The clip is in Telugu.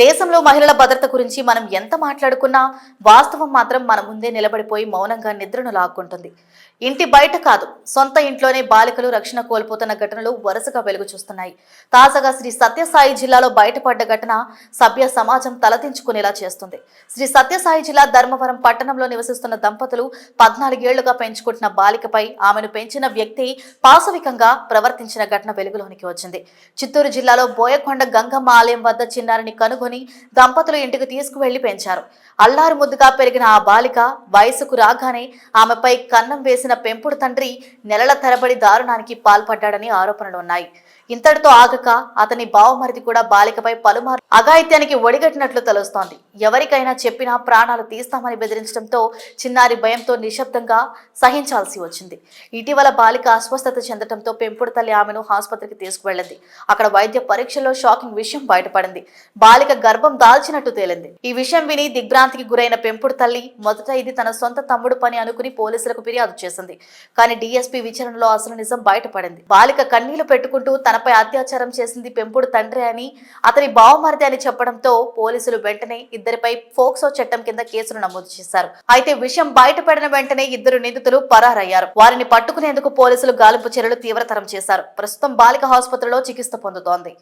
దేశంలో మహిళల భద్రత గురించి మనం ఎంత మాట్లాడుకున్నా వాస్తవం మాత్రం మన ముందే నిలబడిపోయి మౌనంగా నిద్రను లాక్కుంటుంది. ఇంటి బయట కాదు సొంత ఇంట్లోనే బాలికలు రక్షణ కోల్పోతున్న ఘటనలు వరుసగా వెలుగు చూస్తున్నాయి. తాజాగా శ్రీ సత్యసాయి జిల్లాలో బయటపడ్డ ఘటన సభ్య సమాజం తలదించుకునేలా చేస్తుంది. శ్రీ సత్యసాయి జిల్లా ధర్మవరం పట్టణంలో నివసిస్తున్న దంపతులు పద్నాలుగేళ్ళుగా పెంచుకుంటున్న బాలికపై ఆమెను పెంచిన వ్యక్తి పాశవికంగా ప్రవర్తించిన ఘటన వెలుగులోనికి వచ్చింది. చిత్తూరు జిల్లాలో బోయకొండ గంగమ్మ ఆలయం వద్ద చిన్నారిని కనుగొని దంపతులు ఇంటికి తీసుకువెళ్ళి పెంచారు. అల్లారు ముద్దుగా పెరిగిన ఆ బాలిక వయసుకు రాగానే ఆమెపై కన్నం వేసిన పెంపుడు తండ్రి నెలల తరబడి దారుణానికి పాల్పడ్డాడని ఆరోపణలు ఉన్నాయి. ఇంతటితో ఆగక అతని బావమరిది కూడా బాలికపై పలుమారు అఘాయిత్యానికి ఒడిగట్టినట్లు తెలుస్తోంది. ఎవరికైనా చెప్పినా ప్రాణాలు తీస్తామని బెదిరించడంతో చిన్నారి భయంతో నిశ్శబ్దంగా సహించాల్సి వచ్చింది. ఇటీవల బాలిక అస్వస్థత చెందడంతో పెంపుడు తల్లి ఆమెను ఆసుపత్రికి తీసుకువెళ్ళింది అక్కడ వైద్య పరీక్షలో షాకింగ్ విషయం బయటపడింది. బాలిక గర్భం దాల్చినట్టు తేలింది. ఈ విషయం విని దిగ్భ్రాంతికి గురైన పెంపుడు తల్లి మొదట ఇది తన సొంత తమ్ముడు పని అనుకుని పోలీసులకు ఫిర్యాదు చేసింది. కానీ డీఎస్పీ విచారణలో అసలు నిజం బయటపడింది. బాలిక కన్నీళ్ళు పెట్టుకుంటూ తనపై అత్యాచారం చేసింది పెంపుడు తండ్రి అని అతని బావమరిది అని చెప్పడంతో పోలీసులు వెంటనే ఇద్దరిపై ఫోక్సో చట్టం కింద కేసులు నమోదు చేశారు. అయితే విషయం బయటపడిన వెంటనే ఇద్దరు నిందితులు పరారయ్యారు. వారిని పట్టుకునేందుకు పోలీసులు గాలింపు చర్యలు తీవ్రతరం చేశారు. ప్రస్తుతం బాలిక ఆసుపత్రిలో చికిత్స పొందుతోంది.